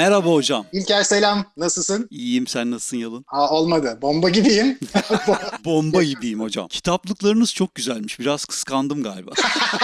Merhaba hocam. İlker selam. Nasılsın? İyiyim sen nasılsın Yalın? Aa, olmadı. Bomba gibiyim. Bomba gibiyim hocam. Kitaplıklarınız çok güzelmiş. Biraz kıskandım galiba.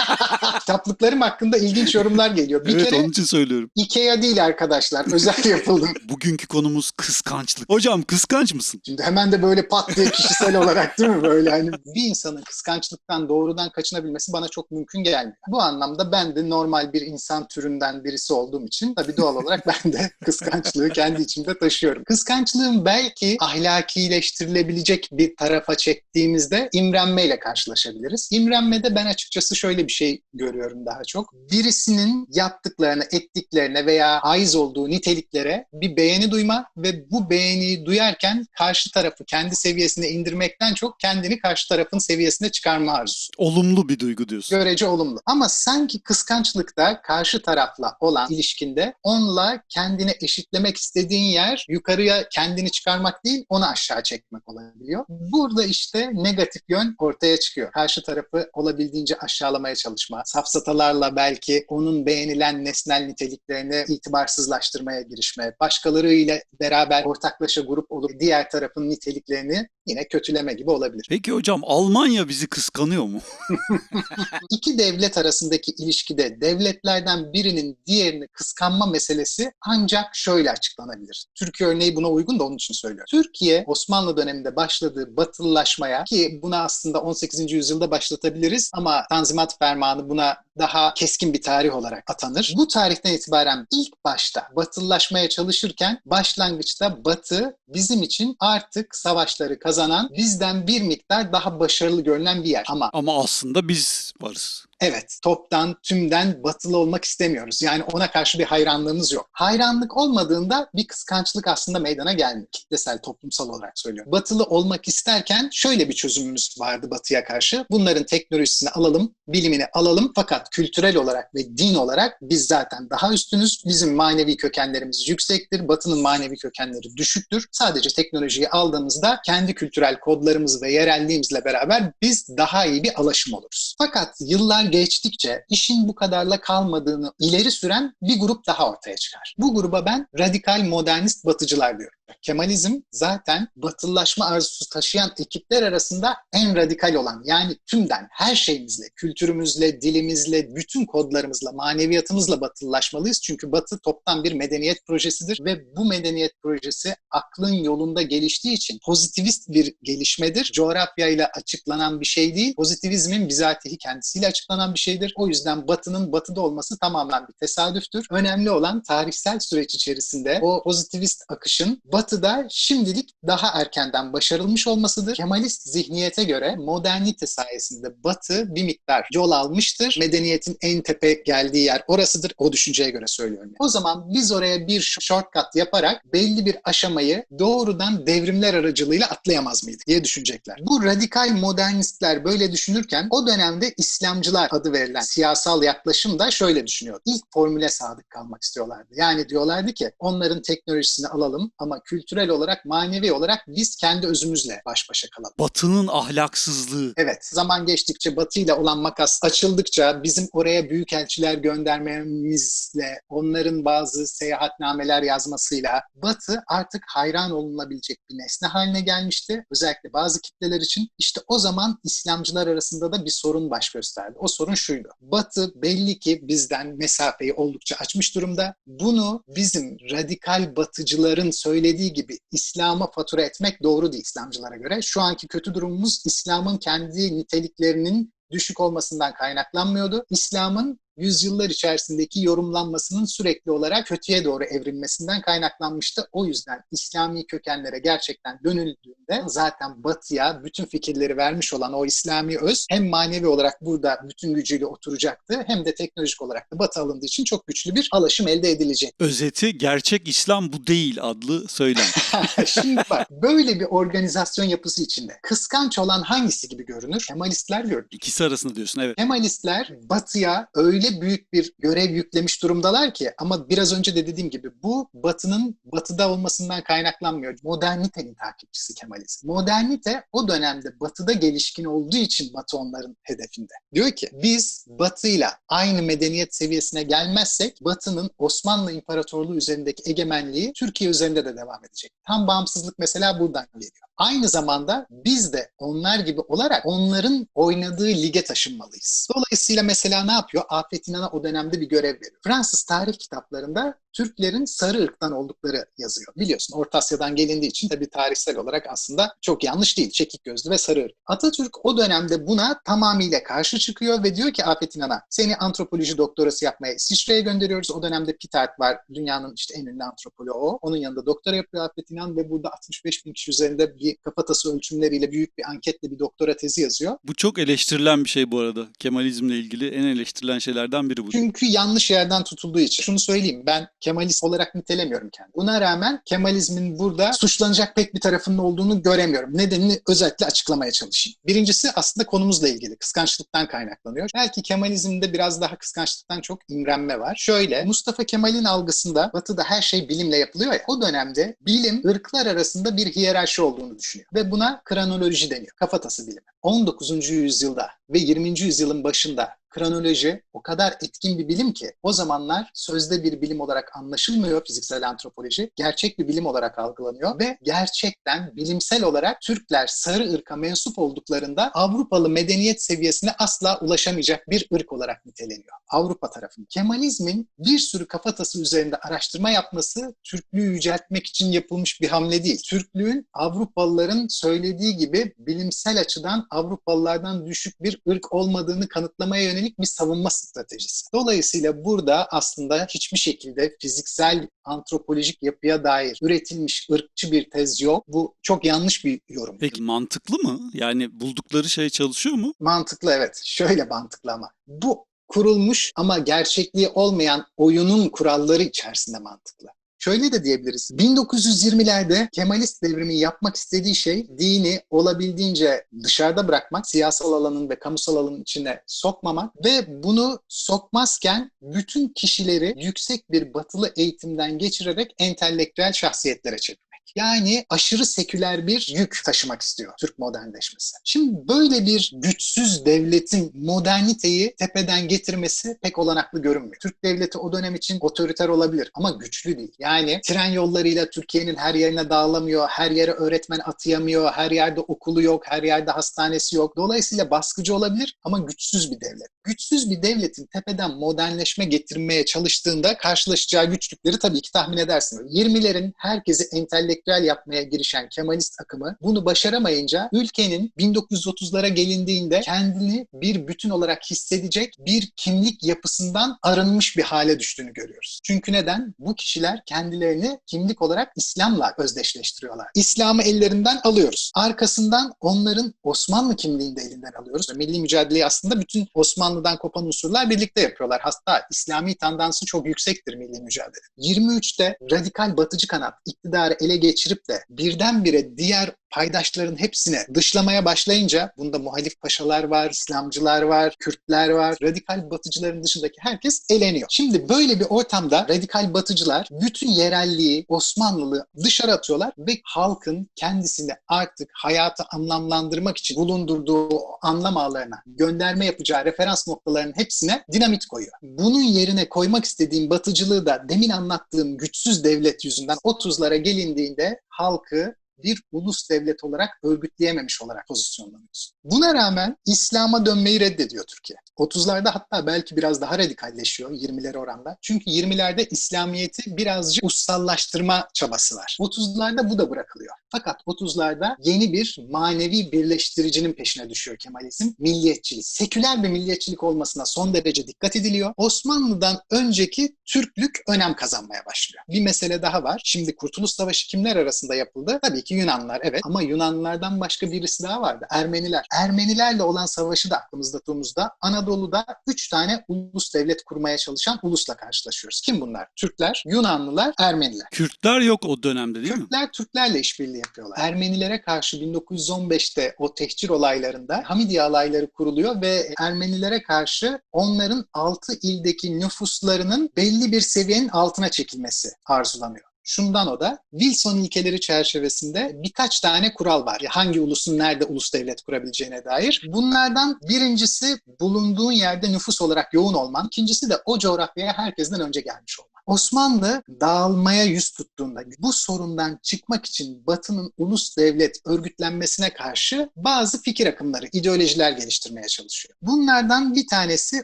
Kitaplıklarım hakkında ilginç yorumlar geliyor. Bir evet kere onun için söylüyorum. Ikea değil arkadaşlar. Özel yapıldım. Bugünkü konumuz kıskançlık. Hocam kıskanç mısın? Şimdi hemen de böyle pat diye kişisel olarak değil mi böyle hani bir insanın kıskançlıktan doğrudan kaçınabilmesi bana çok mümkün gelmiyor. Bu anlamda ben de normal bir insan türünden birisi olduğum için tabii doğal olarak ben de kıskançlığı kendi içimde taşıyorum. Kıskançlığın belki ahlakileştirilebilecek bir tarafa çektiğimizde imrenmeyle karşılaşabiliriz. İmrenmede ben açıkçası şöyle bir şey görüyorum daha çok. Birisinin yaptıklarına, ettiklerine veya haiz olduğu niteliklere bir beğeni duyma ve bu beğeniyi duyarken karşı tarafı kendi seviyesine indirmekten çok kendini karşı tarafın seviyesine çıkarma arzusu. Olumlu bir duygu diyorsun. Görece olumlu. Ama sanki kıskançlıkta karşı tarafla olan ilişkinde onunla kendini eşitlemek istediğin yer yukarıya kendini çıkarmak değil onu aşağı çekmek olabiliyor. Burada işte negatif yön ortaya çıkıyor. Karşı tarafı olabildiğince aşağılamaya çalışma, safsatalarla belki onun beğenilen nesnel niteliklerini itibarsızlaştırmaya girişme, başkalarıyla beraber ortaklaşa grup olup diğer tarafın niteliklerini yine kötüleme gibi olabilir. Peki hocam Almanya bizi kıskanıyor mu? İki devlet arasındaki ilişkide devletlerden birinin diğerini kıskanma meselesi ancak şöyle açıklanabilir. Türkiye örneği buna uygun da onun için söylüyorum. Türkiye Osmanlı döneminde başladığı batılılaşmaya ki buna aslında 18. yüzyılda başlatabiliriz ama Tanzimat Fermanı buna daha keskin bir tarih olarak atanır. Bu tarihten itibaren ilk başta batılılaşmaya çalışırken başlangıçta batı bizim için artık savaşları kazanan bizden bir miktar daha başarılı görünen bir yer. Ama Ama aslında biz varız. Evet, toptan, tümden batılı olmak istemiyoruz. Yani ona karşı bir hayranlığımız yok. Hayranlık olmadığında bir kıskançlık aslında meydana gelmiyor. Kitlesel, toplumsal olarak söylüyorum. Batılı olmak isterken şöyle bir çözümümüz vardı batıya karşı. Bunların teknolojisini alalım, bilimini alalım fakat kültürel olarak ve din olarak biz zaten daha üstünüz. Bizim manevi kökenlerimiz yüksektir. Batının manevi kökenleri düşüktür. Sadece teknolojiyi aldığımızda kendi kültürel kodlarımız ve yerelliğimizle beraber biz daha iyi bir alaşım oluruz. Fakat yıllar geçtikçe işin bu kadarla kalmadığını ileri süren bir grup daha ortaya çıkar. Bu gruba ben radikal modernist batıcılar diyorum. Kemalizm zaten batılılaşma arzusu taşıyan ekipler arasında en radikal olan yani tümden her şeyimizle, kültürümüzle, dilimizle, bütün kodlarımızla, maneviyatımızla batılılaşmalıyız. Çünkü batı toptan bir medeniyet projesidir ve bu medeniyet projesi aklın yolunda geliştiği için pozitivist bir gelişmedir. Coğrafyayla açıklanan bir şey değil. Pozitivizmin bizatihi kendisiyle açıklanan bir şeydir. O yüzden batının batıda olması tamamen bir tesadüftür. Önemli olan tarihsel süreç içerisinde o pozitivist akışın batıda şimdilik daha erkenden başarılmış olmasıdır. Kemalist zihniyete göre modernite sayesinde batı bir miktar yol almıştır. Medeniyetin en tepe geldiği yer orasıdır. O düşünceye göre söylüyorum. O zaman biz oraya bir shortcut yaparak belli bir aşamayı doğrudan devrimler aracılığıyla atlayamaz mıydık diye düşünecekler. Bu radikal modernistler böyle düşünürken o dönemde İslamcılar adı verilen siyasal yaklaşım da şöyle düşünüyor. İlk formüle sadık kalmak istiyorlardı. Yani diyorlardı ki onların teknolojisini alalım ama kültürel olarak, manevi olarak biz kendi özümüzle baş başa kalalım. Batının ahlaksızlığı. Evet, zaman geçtikçe Batı ile olan makas açıldıkça bizim oraya büyükelçiler göndermemizle, onların bazı seyahatnameler yazmasıyla Batı artık hayran olunabilecek bir nesne haline gelmişti. Özellikle bazı kitleler için. İşte o zaman İslamcılar arasında da bir sorun baş gösterdi. O sorun şuydu. Batı belli ki bizden mesafeyi oldukça açmış durumda. Bunu bizim radikal batıcıların söylediği gibi İslam'a fatura etmek doğru değil İslamcılara göre. Şu anki kötü durumumuz İslam'ın kendi niteliklerinin düşük olmasından kaynaklanmıyordu. İslam'ın yüzyıllar içerisindeki yorumlanmasının sürekli olarak kötüye doğru evrilmesinden kaynaklanmıştı. O yüzden İslami kökenlere gerçekten dönüldüğünde zaten batıya bütün fikirleri vermiş olan o İslami öz hem manevi olarak burada bütün gücüyle oturacaktı hem de teknolojik olarak da batı alındığı için çok güçlü bir alaşım elde edilecek. Özeti gerçek İslam bu değil adlı söylem. Şimdi bak böyle bir organizasyon yapısı içinde kıskanç olan hangisi gibi görünür? Kemalistler görünür. İkisi arasında diyorsun evet. Kemalistler batıya öyle öyle büyük bir görev yüklemiş durumdalar ki ama biraz önce de dediğim gibi bu Batı'nın Batı'da olmasından kaynaklanmıyor. Modernitenin takipçisi Kemalizm. Modernite o dönemde Batı'da gelişkin olduğu için Batı onların hedefinde. Diyor ki biz Batı'yla aynı medeniyet seviyesine gelmezsek Batı'nın Osmanlı İmparatorluğu üzerindeki egemenliği Türkiye üzerinde de devam edecek. Tam bağımsızlık mesela buradan geliyor. Aynı zamanda biz de onlar gibi olarak onların oynadığı lige taşınmalıyız. Dolayısıyla mesela ne yapıyor? Afet İnan'a o dönemde bir görev veriyor. Fransız tarih kitaplarında Türklerin sarı ırktan oldukları yazıyor. Biliyorsun Orta Asya'dan gelindiği için tabii tarihsel olarak aslında çok yanlış değil. Çekik gözlü ve sarı ırk. Atatürk o dönemde buna tamamıyla karşı çıkıyor ve diyor ki Afet İnan'a seni antropoloji doktorası yapmaya İsviçre'ye gönderiyoruz. O dönemde Pitart var. Dünyanın işte en ünlü antropoloğu o. Onun yanında doktora yapıyor Afet İnan ve burada 65 bin kişi üzerinde bir kafatası ölçümleriyle büyük bir anketle bir doktora tezi yazıyor. Bu çok eleştirilen bir şey bu arada. Kemalizmle ilgili en eleştirilen şeylerden biri bu. Çünkü yanlış yerden tutulduğu için. Şunu söyleyeyim ben Kemalist olarak nitelemiyorum kendimi. Buna rağmen Kemalizmin burada suçlanacak pek bir tarafının olduğunu göremiyorum. Nedenini özellikle açıklamaya çalışayım. Birincisi aslında konumuzla ilgili. Kıskançlıktan kaynaklanıyor. Belki Kemalizmde biraz daha kıskançlıktan çok imrenme var. Şöyle Mustafa Kemal'in algısında Batı'da her şey bilimle yapılıyor ya. O dönemde bilim ırklar arasında bir hiyerarşi olduğunu düşünüyor. Ve buna kronoloji deniyor. Kafatası bilimi. 19. yüzyılda ve 20. yüzyılın başında kronoloji o kadar etkin bir bilim ki o zamanlar sözde bir bilim olarak anlaşılmıyor fiziksel antropoloji. Gerçek bir bilim olarak algılanıyor ve gerçekten bilimsel olarak Türkler sarı ırka mensup olduklarında Avrupalı medeniyet seviyesine asla ulaşamayacak bir ırk olarak niteleniyor. Avrupa tarafında. Kemalizmin bir sürü kafatası üzerinde araştırma yapması Türklüğü yüceltmek için yapılmış bir hamle değil. Türklüğün Avrupalıların söylediği gibi bilimsel açıdan Avrupalılardan düşük bir ırk olmadığını kanıtlamaya yönelik bir savunma stratejisi. Dolayısıyla burada aslında hiçbir şekilde fiziksel antropolojik yapıya dair üretilmiş ırkçı bir tez yok. Bu çok yanlış bir yorum. Peki mantıklı mı? Yani buldukları şey çalışıyor mu? Mantıklı evet. Şöyle mantıklı ama. Bu kurulmuş ama gerçekliği olmayan oyunun kuralları içerisinde mantıklı. Şöyle de diyebiliriz. 1920'lerde Kemalist devrimin yapmak istediği şey dini olabildiğince dışarıda bırakmak, siyasal alanın ve kamusal alanın içine sokmamak ve bunu sokmazken bütün kişileri yüksek bir batılı eğitimden geçirerek entelektüel şahsiyetlere çevirmek. Yani aşırı seküler bir yük taşımak istiyor Türk modernleşmesi. Şimdi böyle bir güçsüz devletin moderniteyi tepeden getirmesi pek olanaklı görünmüyor. Türk devleti o dönem için otoriter olabilir ama güçlü değil. Yani tren yollarıyla Türkiye'nin her yerine dağılamıyor, her yere öğretmen atayamıyor, her yerde okulu yok, her yerde hastanesi yok. Dolayısıyla baskıcı olabilir ama güçsüz bir devlet. Güçsüz bir devletin tepeden modernleşme getirmeye çalıştığında karşılaşacağı güçlükleri tabii ki tahmin edersiniz. 20'lerin herkesi entelektüel yapmaya girişen Kemalist akımı bunu başaramayınca ülkenin 1930'lara gelindiğinde kendini bir bütün olarak hissedecek bir kimlik yapısından arınmış bir hale düştüğünü görüyoruz. Çünkü neden? Bu kişiler kendilerini kimlik olarak İslam'la özdeşleştiriyorlar. İslam'ı ellerinden alıyoruz. Arkasından onların Osmanlı kimliğini de elinden alıyoruz. Milli mücadeleyi aslında bütün Osmanlı'dan kopan unsurlar birlikte yapıyorlar. Hatta İslami tandansı çok yüksektir milli mücadele. 23'te radikal batıcı kanat iktidarı ele geçirip de birdenbire diğer paydaşların hepsini dışlamaya başlayınca bunda muhalif paşalar var, İslamcılar var, Kürtler var, radikal batıcıların dışındaki herkes eleniyor. Şimdi böyle bir ortamda radikal batıcılar bütün yerelliği, Osmanlılığı dışarı atıyorlar ve halkın kendisini artık hayatı anlamlandırmak için bulundurduğu anlam ağlarına gönderme yapacağı referans noktalarının hepsine dinamit koyuyor. Bunun yerine koymak istediğim batıcılığı da demin anlattığım güçsüz devlet yüzünden 30'lara gelindiğinde halkı bir ulus devlet olarak örgütleyememiş olarak pozisyonlanıyorsun. Buna rağmen İslam'a dönmeyi reddediyor Türkiye. 30'larda hatta belki biraz daha radikalleşiyor 20'leri oranda. Çünkü 20'lerde İslamiyet'i birazcık ussallaştırma çabası var. 30'larda bu da bırakılıyor. Fakat 30'larda yeni bir manevi birleştiricinin peşine düşüyor Kemalizm. Milliyetçilik. Seküler bir milliyetçilik olmasına son derece dikkat ediliyor. Osmanlı'dan önceki Türklük önem kazanmaya başlıyor. Bir mesele daha var. Şimdi Kurtuluş Savaşı kimler arasında yapıldı? Tabii ki Yunanlar evet ama Yunanlardan başka birisi daha vardı. Ermeniler. Ermenilerle olan savaşı da aklımızda tutumuzda Anadolu'da üç tane ulus devlet kurmaya çalışan ulusla karşılaşıyoruz. Kim bunlar? Türkler, Yunanlılar, Ermeniler. Kürtler yok o dönemde değil mi? Türkler Türklerle işbirliği yapıyorlar. Ermenilere karşı 1915'te o tehcir olaylarında Hamidiye alayları kuruluyor ve Ermenilere karşı onların 6 ildeki nüfuslarının belli bir seviyenin altına çekilmesi arzulanıyor. Şundan o da Wilson ilkeleri çerçevesinde birkaç tane kural var. Hangi ulusun nerede ulus devlet kurabileceğine dair. Bunlardan birincisi bulunduğun yerde nüfus olarak yoğun olman. İkincisi de o coğrafyaya herkesten önce gelmiş olman. Osmanlı dağılmaya yüz tuttuğunda bu sorundan çıkmak için Batı'nın ulus devlet örgütlenmesine karşı bazı fikir akımları, ideolojiler geliştirmeye çalışıyor. Bunlardan bir tanesi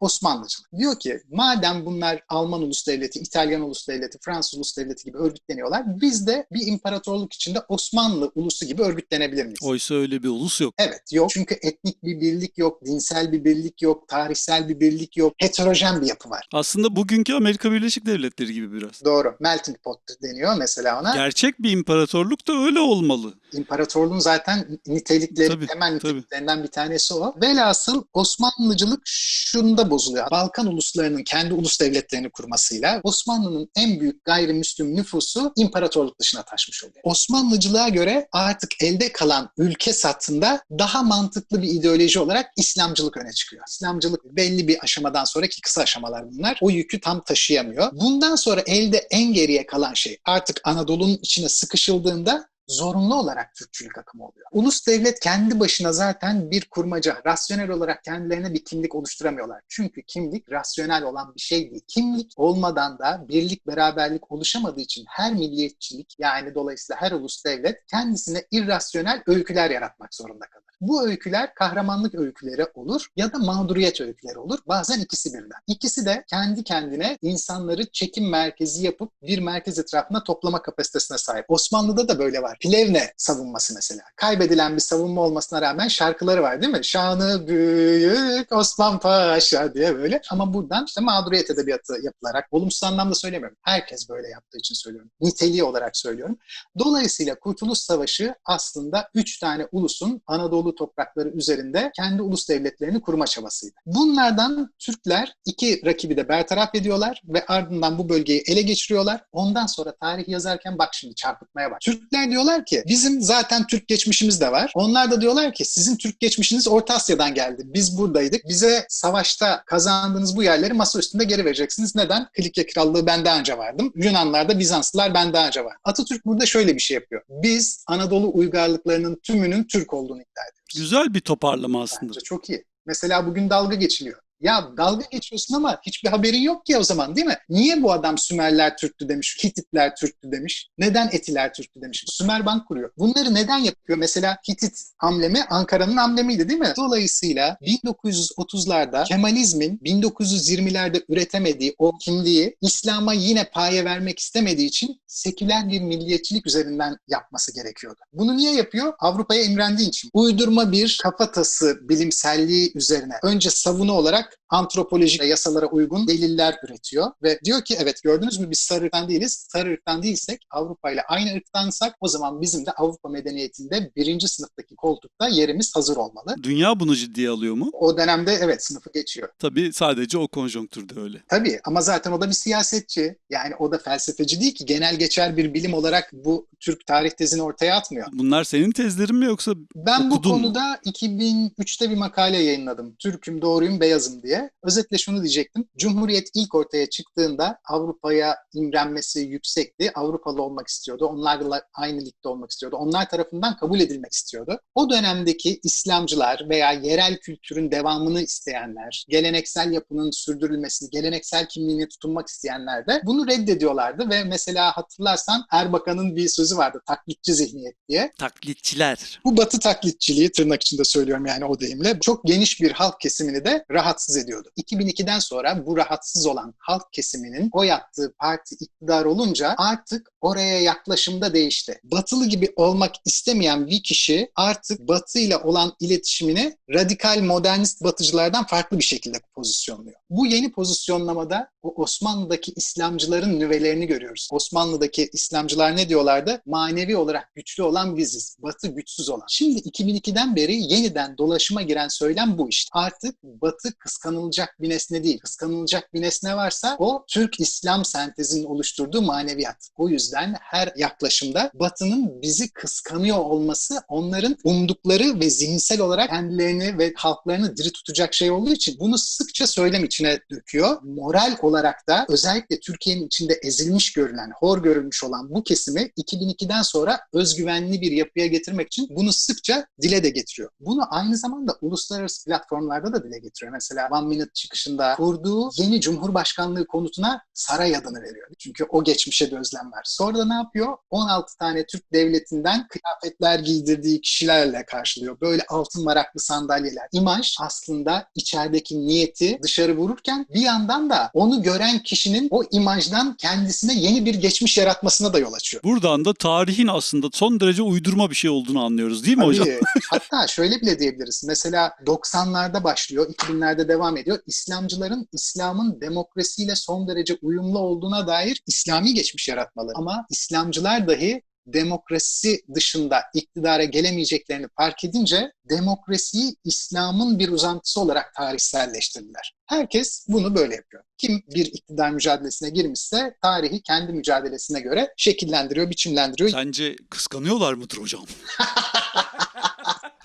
Osmanlıcılık. Diyor ki madem bunlar Alman ulus devleti, İtalyan ulus devleti, Fransız ulus devleti gibi örgütleniyorlar, biz de bir imparatorluk içinde Osmanlı ulusu gibi örgütlenebilir miyiz? Oysa öyle bir ulus yok. Evet yok. Çünkü etnik bir birlik yok, dinsel bir birlik yok, tarihsel bir birlik yok. Heterojen bir yapı var. Aslında bugünkü Amerika Birleşik Devletleri gibi biraz. Doğru. Melting pot deniyor mesela ona. Gerçek bir imparatorluk da öyle olmalı. İmparatorluğun zaten nitelikleri, Tabii, temel tabii. niteliklerinden bir tanesi o. Velhasıl Osmanlıcılık şunda bozuluyor. Balkan uluslarının kendi ulus devletlerini kurmasıyla Osmanlı'nın en büyük gayrimüslim nüfusu imparatorluk dışına taşmış oluyor. Osmanlıcılığa göre artık elde kalan ülke satında daha mantıklı bir ideoloji olarak İslamcılık öne çıkıyor. İslamcılık belli bir aşamadan sonraki kısa aşamalar bunlar. O yükü tam taşıyamıyor. Bundan sonra elde en geriye kalan şey artık Anadolu'nun içine sıkışıldığında zorunlu olarak Türkçülük akımı oluyor. Ulus devlet kendi başına zaten bir kurmaca. Rasyonel olarak kendilerine bir kimlik oluşturamıyorlar. Çünkü kimlik rasyonel olan bir şey değil. Kimlik olmadan da birlik, beraberlik oluşamadığı için her milliyetçilik yani dolayısıyla her ulus devlet kendisine irrasyonel öyküler yaratmak zorunda kalır. Bu öyküler kahramanlık öyküleri olur ya da mağduriyet öyküleri olur. Bazen ikisi birden. İkisi de kendi kendine insanları çekim merkezi yapıp bir merkez etrafında toplama kapasitesine sahip. Osmanlı'da da böyle var. Plevne savunması mesela. Kaybedilen bir savunma olmasına rağmen şarkıları var değil mi? Şanı büyük Osman Paşa diye böyle. Ama buradan işte mağduriyet edebiyatı yapılarak, olumsuz anlamda söylemiyorum. Herkes böyle yaptığı için söylüyorum. Niteliği olarak söylüyorum. Dolayısıyla Kurtuluş Savaşı aslında üç tane ulusun Anadolu toprakları üzerinde kendi ulus devletlerini kurma çabasıydı. Bunlardan Türkler iki rakibi de bertaraf ediyorlar ve ardından bu bölgeyi ele geçiriyorlar. Ondan sonra tarih yazarken bak şimdi çarpıtmaya bak. Türkler diyorlar ki bizim zaten Türk geçmişimiz de var. Onlar da diyorlar ki sizin Türk geçmişiniz Orta Asya'dan geldi. Biz buradaydık. Bize savaşta kazandığınız bu yerleri masa üstünde geri vereceksiniz. Neden? Kilikya Krallığı ben daha önce vardım. Yunanlar da Bizanslılar ben daha önce var. Atatürk burada şöyle bir şey yapıyor. Biz Anadolu uygarlıklarının tümünün Türk olduğunu iddia ediyoruz. Güzel bir toparlama aslında. Bence çok iyi. Mesela bugün dalga geçiliyor. Ya dalga geçiyorsun ama hiçbir haberin yok ki o zaman değil mi? Niye bu adam Sümerler Türktü demiş, Hititler Türktü demiş, neden Etiler Türktü demiş. Sümer Bank kuruyor. Bunları neden yapıyor? Mesela Hitit amblemi Ankara'nın amblemiydi değil mi? Dolayısıyla 1930'larda Kemalizmin 1920'lerde üretemediği o kimliği İslam'a yine paye vermek istemediği için seküler bir milliyetçilik üzerinden yapması gerekiyordu. Bunu niye yapıyor? Avrupa'ya imrendiği için. Uydurma bir kafatası bilimselliği üzerine önce savunu olarak that antropolojik yasalara uygun deliller üretiyor ve diyor ki evet gördünüz mü biz sarı ırktan değiliz. Sarı ırktan değilsek Avrupa ile aynı ırktansak o zaman bizim de Avrupa medeniyetinde birinci sınıftaki koltukta yerimiz hazır olmalı. Dünya bunu ciddiye alıyor mu? O dönemde evet sınıfı geçiyor. Tabii sadece o konjonktürde öyle. Tabii ama zaten o da bir siyasetçi. Yani o da felsefeci değil ki. Genel geçer bir bilim olarak bu Türk tarih tezini ortaya atmıyor. Bunlar senin tezlerin mi yoksa Ben bu Okudun mu? konuda 2003'te bir makale yayınladım. Türk'üm, doğruyum, beyazım diye. Özetle şunu diyecektim. Cumhuriyet ilk ortaya çıktığında Avrupa'ya imrenmesi yüksekti. Avrupalı olmak istiyordu. Onlarla aynı ligde olmak istiyordu. Onlar tarafından kabul edilmek istiyordu. O dönemdeki İslamcılar veya yerel kültürün devamını isteyenler, geleneksel yapının sürdürülmesini, geleneksel kimliğine tutunmak isteyenler de bunu reddediyorlardı ve mesela hatırlarsan Erbakan'ın bir sözü vardı taklitçi zihniyet diye. taklitçiler? Bu batı taklitçiliği tırnak içinde söylüyorum yani o deyimle çok geniş bir halk kesimini de rahatsız ediyor. Ediyordu. 2002'den sonra bu rahatsız olan halk kesiminin oy attığı parti iktidar olunca artık oraya yaklaşımda değişti. Batılı gibi olmak istemeyen bir kişi artık Batı ile olan iletişimini radikal modernist batıcılardan farklı bir şekilde pozisyonluyor. Bu yeni pozisyonlamada o Osmanlı'daki İslamcıların nüvelerini görüyoruz. Osmanlı'daki İslamcılar ne diyorlardı? Manevi olarak güçlü olan biziz. Batı güçsüz olan. Şimdi 2002'den beri yeniden dolaşıma giren söylem bu işte. Artık Batı kıskanılacak bir nesne değil. Kıskanılacak bir nesne varsa o Türk-İslam sentezinin oluşturduğu maneviyat. O yüzden her yaklaşımda Batı'nın bizi kıskanıyor olması onların umdukları ve zihinsel olarak kendilerini ve halklarını diri tutacak şey olduğu için bunu sıkça söylem içine döküyor. Moral olarak da özellikle Türkiye'nin içinde ezilmiş görülen, hor görülmüş olan bu kesimi 2002'den sonra özgüvenli bir yapıya getirmek için bunu sıkça dile de getiriyor. Bunu aynı zamanda uluslararası platformlarda da dile getiriyor. Mesela One Minute çıkışında kurduğu yeni Cumhurbaşkanlığı konutuna saray adını veriyor. Çünkü o geçmişe de özlem var. Sonra da ne yapıyor? 16 tane Türk devletinden kıyafetler giydirdiği kişilerle karşılıyor. Böyle altın varaklı sandalyeler. İmaj aslında içerideki niyeti dışarı vururken bir yandan da onu gören kişinin o imajdan kendisine yeni bir geçmiş yaratmasına da yol açıyor. Buradan da tarihin aslında son derece uydurma bir şey olduğunu anlıyoruz değil mi hocam? Tabii. Hatta şöyle bile diyebiliriz. Mesela 90'larda başlıyor, 2000'lerde devam ediyor. İslamcıların İslam'ın demokrasiyle son derece uyumlu olduğuna dair İslami geçmiş yaratmaları. Ama İslamcılar dahi demokrasi dışında iktidara gelemeyeceklerini fark edince demokrasiyi İslam'ın bir uzantısı olarak tarihselleştirdiler. Herkes bunu böyle yapıyor. Kim bir iktidar mücadelesine girmişse tarihi kendi mücadelesine göre şekillendiriyor, biçimlendiriyor. Sence kıskanıyorlar mıdır hocam?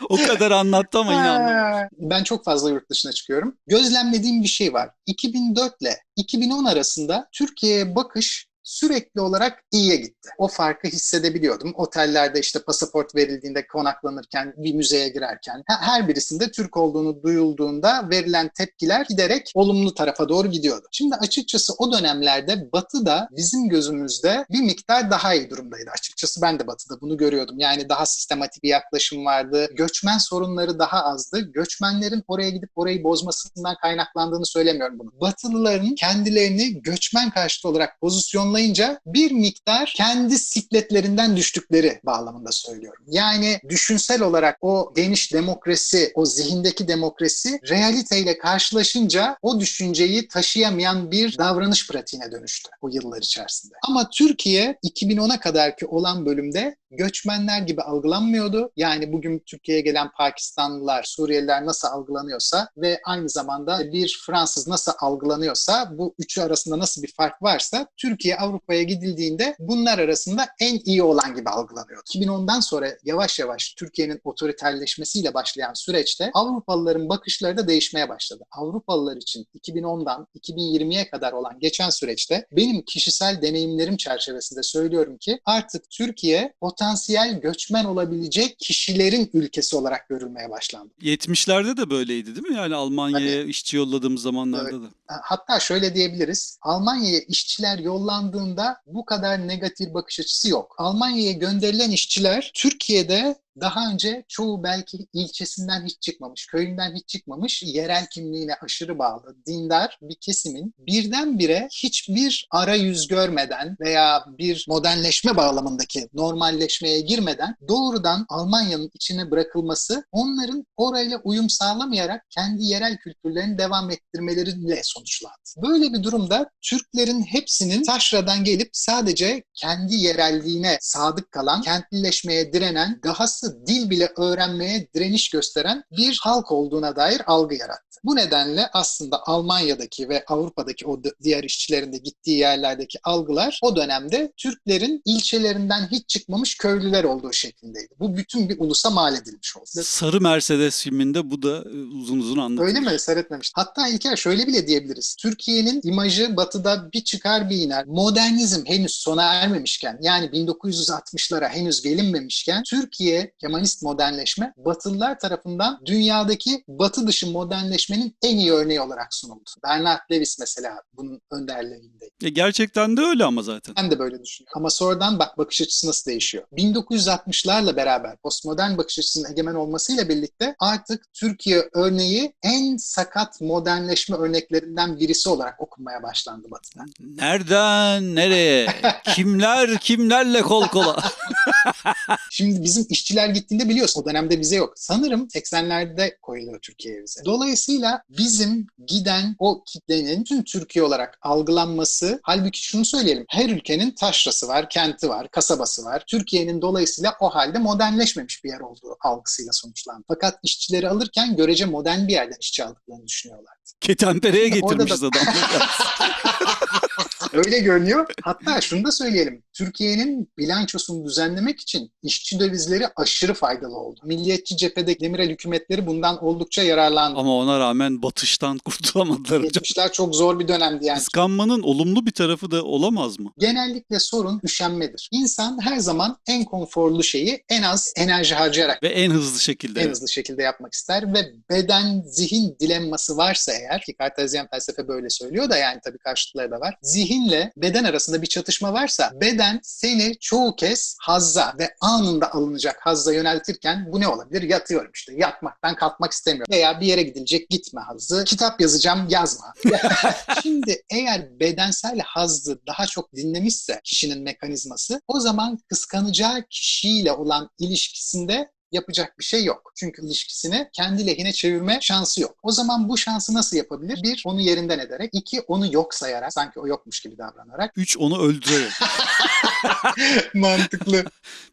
o kadar anlattı ama. Ha, Ben çok fazla yurt dışına çıkıyorum. Gözlemlediğim bir şey var. 2004 ile 2010 arasında Türkiye'ye bakış sürekli olarak iyiye gitti. O farkı hissedebiliyordum. Otellerde işte pasaport verildiğinde konaklanırken, bir müzeye girerken he- her birisinde Türk olduğunu duyulduğunda verilen tepkiler giderek olumlu tarafa doğru gidiyordu. Şimdi açıkçası o dönemlerde Batı da bizim gözümüzde bir miktar daha iyi durumdaydı. Açıkçası ben de Batı'da bunu görüyordum. Yani daha sistematik bir yaklaşım vardı. Göçmen sorunları daha azdı. Göçmenlerin oraya gidip orayı bozmasından kaynaklandığını söylemiyorum bunu. Batılıların kendilerini göçmen karşıtı olarak pozisyonlayınca bir miktar kendi sikletlerinden düştükleri bağlamında söylüyorum. Yani düşünsel olarak o geniş demokrasi, o zihindeki demokrasi realiteyle karşılaşınca o düşünceyi taşıyamayan bir davranış pratiğine dönüştü o yıllar içerisinde. Ama Türkiye 2010'a kadarki olan bölümde göçmenler gibi algılanmıyordu. Yani bugün Türkiye'ye gelen Pakistanlılar, Suriyeliler nasıl algılanıyorsa ve aynı zamanda bir Fransız nasıl algılanıyorsa bu üçü arasında nasıl bir fark varsa Türkiye Avrupa'ya gidildiğinde bunlar arasında en iyi olan gibi algılanıyordu. 2010'dan sonra yavaş yavaş Türkiye'nin otoriterleşmesiyle başlayan süreçte Avrupalıların bakışları da değişmeye başladı. Avrupalılar için 2010'dan 2020'ye kadar olan geçen süreçte benim kişisel deneyimlerim çerçevesinde söylüyorum ki artık Türkiye potansiyel göçmen olabilecek kişilerin ülkesi olarak görülmeye başlandı. 70'lerde de böyleydi değil mi? Yani Almanya'ya işçi yolladığımız zamanlarda da. Hatta şöyle diyebiliriz. Almanya'ya işçiler yollandığında bu kadar negatif bakış açısı yok. Almanya'ya gönderilen işçiler Türkiye'de daha önce çoğu belki ilçesinden hiç çıkmamış, köyünden hiç çıkmamış, yerel kimliğine aşırı bağlı, dindar bir kesimin birdenbire hiçbir arayüz görmeden veya bir modernleşme bağlamındaki normalleşmeye girmeden doğrudan Almanya'nın içine bırakılması onların orayla uyum sağlamayarak kendi yerel kültürlerini devam ettirmeleriyle sonuçlandı. Böyle bir durumda Türklerin hepsinin taşradan gelip sadece kendi yerelliğine sadık kalan, kentlileşmeye direnen, dahası dil bile öğrenmeye direniş gösteren bir halk olduğuna dair algı yarattı. Bu nedenle aslında Almanya'daki ve Avrupa'daki o diğer işçilerin de gittiği yerlerdeki algılar o dönemde Türklerin ilçelerinden hiç çıkmamış köylüler olduğu şeklindeydi. Bu bütün bir ulusa mal edilmiş oldu. Sarı Mercedes filminde bu da e, uzun uzun anlatılıyor. Öyle mi? Seyretmemiş. Hatta İlker şöyle bile diyebiliriz. Türkiye'nin imajı batıda bir çıkar bir iner. Modernizm henüz sona ermemişken yani 1960'lara henüz gelinmemişken Türkiye Kemalist modernleşme Batılılar tarafından dünyadaki batı dışı modernleşmenin en iyi örneği olarak sunuldu. Bernard Lewis mesela bunun önderliğinde. Ya gerçekten de öyle ama zaten. Ben de böyle düşünüyorum. Ama sonradan bak bakış açısı nasıl değişiyor. 1960'larla beraber postmodern bakış açısının egemen olmasıyla birlikte artık Türkiye örneği en sakat modernleşme örneklerinden birisi olarak okunmaya başlandı Batı'da. Nereden nereye? Kimler kimlerle kol kola? Şimdi bizim işçiler gittiğinde biliyorsun o dönemde bize yok. Sanırım 80'lerde koyuluyor Türkiye'ye bize. Dolayısıyla bizim giden o kitlenin tüm Türkiye olarak algılanması halbuki şunu söyleyelim. Her ülkenin taşrası var, kenti var, kasabası var. Türkiye'nin dolayısıyla o halde modernleşmemiş bir yer olduğu algısıyla sonuçlandı. Fakat işçileri alırken görece modern bir yerden işçi aldıklarını düşünüyorlardı. Ketenpereye getirmişiz adamları. Öyle görünüyor. Hatta şunu da söyleyelim. Türkiye'nin bilançosunu düzenlemek için işçi dövizleri aşırı faydalı oldu. Milliyetçi cephede Demirel hükümetleri bundan oldukça yararlandı. Ama ona rağmen batıştan kurtulamadılar hocam. 70'ler çok zor bir dönemdi yani. Kıskanmanın olumlu bir tarafı da olamaz mı? Genellikle sorun üşenmedir. İnsan her zaman en konforlu şeyi en az enerji harcayarak Ve en hızlı şekilde. en hızlı şekilde yapmak ister ve beden zihin dilemması varsa eğer ki Kartezyen felsefe böyle söylüyor da yani tabii karşıtları da var. Zihinle beden arasında bir çatışma varsa beden seni çoğu kez hazza ve anında alınacak hazza yöneltirken bu ne olabilir? Yatıyorum işte. Yatmaktan kalkmak istemiyorum. Veya bir yere gidilecek gitme hazzı. Kitap yazacağım yazma. Şimdi eğer bedensel hazzı daha çok dinlemişse kişinin mekanizması o zaman kıskanacağı kişiyle olan ilişkisinde yapacak bir şey yok. Çünkü ilişkisini kendi lehine çevirme şansı yok. O zaman bu şansı nasıl yapabilir? Bir, onu yerinden ederek. iki onu yok sayarak, sanki o yokmuş gibi davranarak. Üç onu öldürerek. Mantıklı.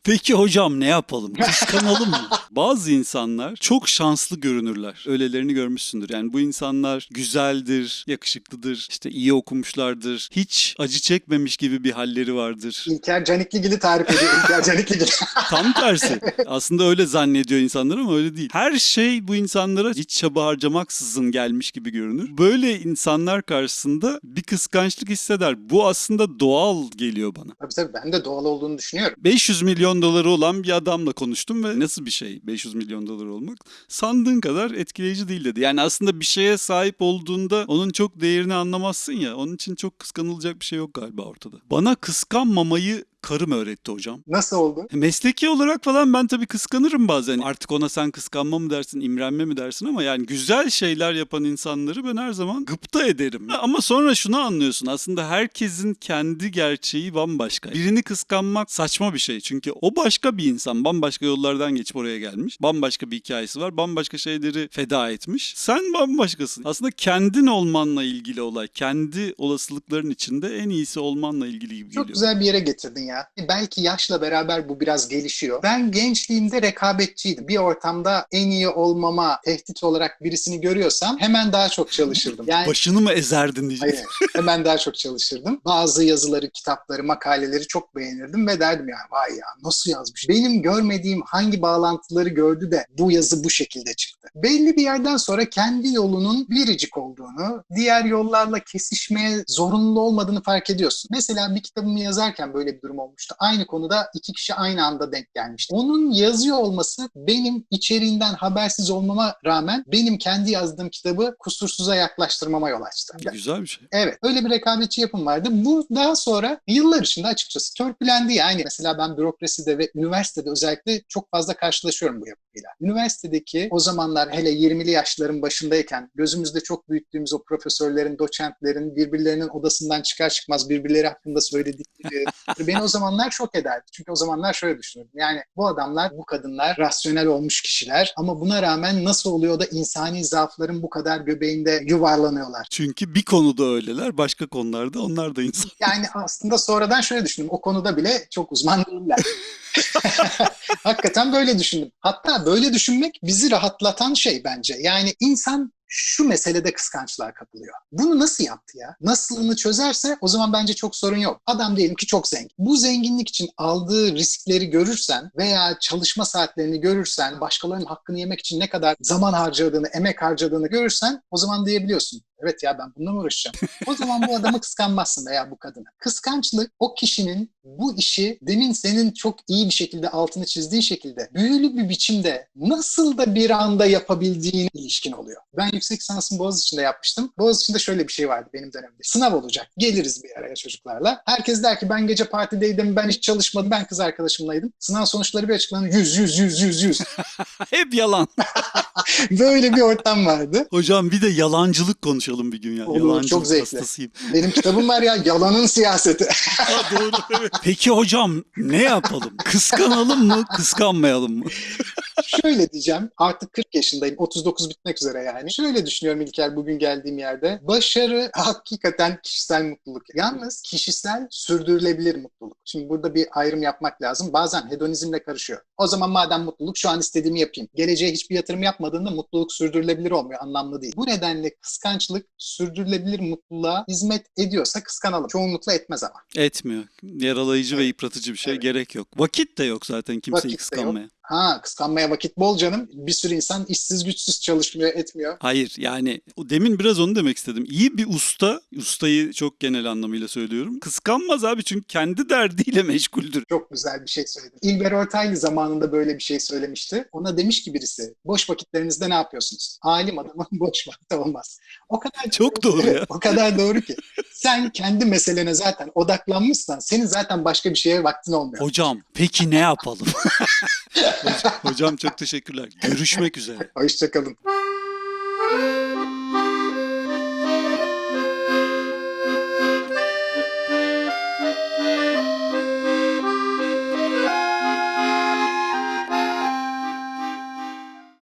Peki hocam ne yapalım? Kıskanalım mı? Bazı insanlar çok şanslı görünürler. Öylelerini görmüşsündür. Yani bu insanlar güzeldir, yakışıklıdır, işte iyi okumuşlardır. Hiç acı çekmemiş gibi bir halleri vardır. İlker Canikligil'i tarif ediyor. İlker Canikligil. Tam tersi. Aslında öyle zannediyor insanlar ama öyle değil. Her şey bu insanlara hiç çaba harcamaksızın gelmiş gibi görünür. Böyle insanlar karşısında bir kıskançlık hisseder. Bu aslında doğal geliyor bana. tabii tabii ben de doğal olduğunu düşünüyorum. 500 milyon doları olan bir adamla konuştum ve nasıl bir şey 500 milyon dolar olmak? Sandığın kadar etkileyici değil dedi. Yani aslında bir şeye sahip olduğunda onun çok değerini anlamazsın ya. Onun için çok kıskanılacak bir şey yok galiba ortada. Bana kıskanmamayı karım öğretti hocam. Nasıl oldu? Mesleki olarak falan ben tabii kıskanırım bazen. Artık ona sen kıskanma mı dersin, imrenme mi dersin ama yani güzel şeyler yapan insanları ben her zaman gıpta ederim. Ama sonra şunu anlıyorsun aslında herkesin kendi gerçeği bambaşka. Birini kıskanmak saçma bir şey çünkü o başka bir insan. Bambaşka yollardan geçip oraya gelmiş. Bambaşka bir hikayesi var. Bambaşka şeyleri feda etmiş. Sen bambaşkasın. Aslında kendin olmanla ilgili olay. Kendi olasılıkların içinde en iyisi olmanla ilgili gibi Çok geliyor. güzel bir yere getirdin ya. Belki yaşla beraber bu biraz gelişiyor. Ben gençliğimde rekabetçiydim. Bir ortamda en iyi olmama tehdit olarak birisini görüyorsam hemen daha çok çalışırdım. Yani Başını mı ezerdin diyeceksin. Hayır, hemen daha çok çalışırdım. Bazı yazıları, kitapları, makaleleri çok beğenirdim ve derdim ya vay ya nasıl yazmış. Benim görmediğim hangi bağlantıları gördü de bu yazı bu şekilde çıktı. Belli bir yerden sonra kendi yolunun biricik olduğunu, diğer yollarla kesişmeye zorunlu olmadığını fark ediyorsun. Mesela bir kitabımı yazarken böyle bir durum olmuştu. Aynı konuda iki kişi aynı anda denk gelmişti. Onun yazıyor olması benim içeriğinden habersiz olmama rağmen benim kendi yazdığım kitabı kusursuza yaklaştırmama yol açtı. Güzel bir şey. Evet öyle bir rekabetçi yapım vardı. Bu daha sonra yıllar içinde açıkçası törpülendi yani. Mesela ben bürokraside ve üniversitede özellikle çok fazla karşılaşıyorum bu yapıyla. Üniversitedeki o zamanlar hele 20'li yaşların başındayken gözümüzde çok büyüttüğümüz o profesörlerin, doçentlerin birbirlerinin odasından çıkar çıkmaz birbirleri hakkında söyledikleri beni o zamanlar şok ederdi. Çünkü o zamanlar şöyle düşünürdüm. Yani bu adamlar, bu kadınlar rasyonel olmuş kişiler ama buna rağmen nasıl oluyor da insani zaafların bu kadar göbeğinde yuvarlanıyorlar? Çünkü bir konuda öyleler, başka konularda onlar da insan. Yani aslında sonradan şöyle düşündüm. O konuda bile çok uzman değiller. Hakikaten böyle düşündüm. Hatta böyle düşünmek bizi rahatlatan şey bence. Yani insan şu meselede kıskançlığa kapılıyor. Bunu nasıl yaptı ya? Nasılını çözerse o zaman bence çok sorun yok. Adam diyelim ki çok zengin. Bu zenginlik için aldığı riskleri görürsen veya çalışma saatlerini görürsen, başkalarının hakkını yemek için ne kadar zaman harcadığını, emek harcadığını görürsen o zaman diyebiliyorsun. Evet ya ben bununla mı uğraşacağım? O zaman bu adamı kıskanmazsın veya bu kadını. Kıskançlık o kişinin bu işi demin senin çok iyi bir şekilde altını çizdiğin şekilde büyülü bir biçimde nasıl da bir anda yapabildiğine ilişkin oluyor. Ben yüksek lisansımı Boğaziçi'nde yapmıştım. Boğaziçi'nde şöyle bir şey vardı benim dönemimde. Sınav olacak. Geliriz bir araya çocuklarla. Herkes der ki ben gece partideydim, ben hiç çalışmadım, ben kız arkadaşımlaydım. Sınav sonuçları bir açıklanır. 100, 100, 100, 100, 100. Hep yalan. Böyle bir ortam vardı. Hocam bir de yalancılık konuşalım bir gün ya. Olur, Yalancılık çok zevkli. hastasıyım. Benim kitabım var ya yalanın siyaseti. Ha, doğru evet. Peki hocam ne yapalım? Kıskanalım mı, kıskanmayalım mı? Şöyle diyeceğim artık 40 yaşındayım 39 bitmek üzere yani. Şöyle düşünüyorum İlker bugün geldiğim yerde. Başarı hakikaten kişisel mutluluk. Yalnız kişisel sürdürülebilir mutluluk. Şimdi burada bir ayrım yapmak lazım. Bazen hedonizmle karışıyor. O zaman madem mutluluk şu an istediğimi yapayım. Geleceğe hiçbir yatırım yapmadığında mutluluk sürdürülebilir olmuyor. Anlamlı değil. Bu nedenle kıskançlık sürdürülebilir mutluluğa hizmet ediyorsa kıskanalım. Çoğunlukla etmez ama. Etmiyor. Yaralayıcı ve yıpratıcı bir şey Evet. gerek yok. Vakit de yok zaten kimseyi Vakit kıskanmaya. Ha kıskanmaya vakit bol canım. Bir sürü insan işsiz güçsüz çalışmıyor etmiyor. Hayır yani o demin biraz onu demek istedim. İyi bir usta, ustayı çok genel anlamıyla söylüyorum. Kıskanmaz abi çünkü kendi derdiyle meşguldür. Çok güzel bir şey söyledin. İlber Ortaylı zamanında böyle bir şey söylemişti. Ona demiş ki birisi, boş vakitlerinizde ne yapıyorsunuz? Alim adamın boş vakti olmaz. O kadar Çok doğru ya. o kadar doğru ki. Sen kendi meselene zaten odaklanmışsan senin zaten başka bir şeye vaktin olmuyor. Hocam peki ne yapalım? hocam çok teşekkürler. Görüşmek üzere. Hoşçakalın.